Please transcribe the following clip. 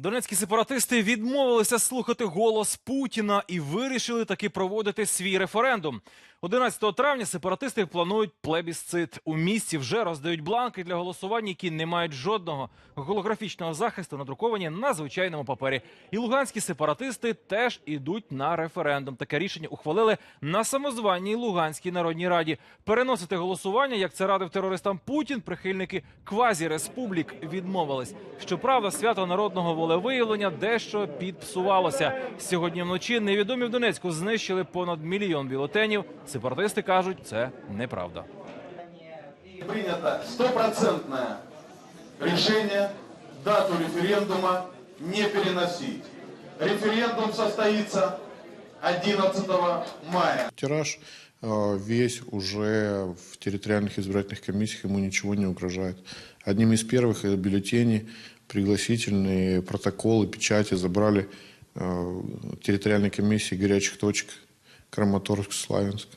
Донецькі сепаратисти відмовилися слухати голос Путіна і вирішили таки проводити свій референдум. 11 травня сепаратисти планують плебісцит. У місті вже роздають бланки для голосування, які не мають жодного голографічного захисту, надруковані на звичайному папері. І луганські сепаратисти теж ідуть на референдум. Таке рішення ухвалили на самозваній Луганській народній раді. Переносити голосування, як це радив терористам Путін, прихильники квазі-республік відмовились. Щоправда, свято народного волевиявлення дещо підпсувалося. Сьогодні вночі невідомі в Донецьку знищили понад мільйон бюлетенів. Сепаратисти кажуть, це неправда. принято стопроцентное решение дату референдума не переносить. Референдум состоится 11 мая. Тираж э, весь уже в территориальных избирательных комиссиях ему ничего не угрожает. Одним из первых э, бюллетени, пригласительные протоколы, печати забрали э, территориальной комиссии горячих точек Краматорск, Славянск.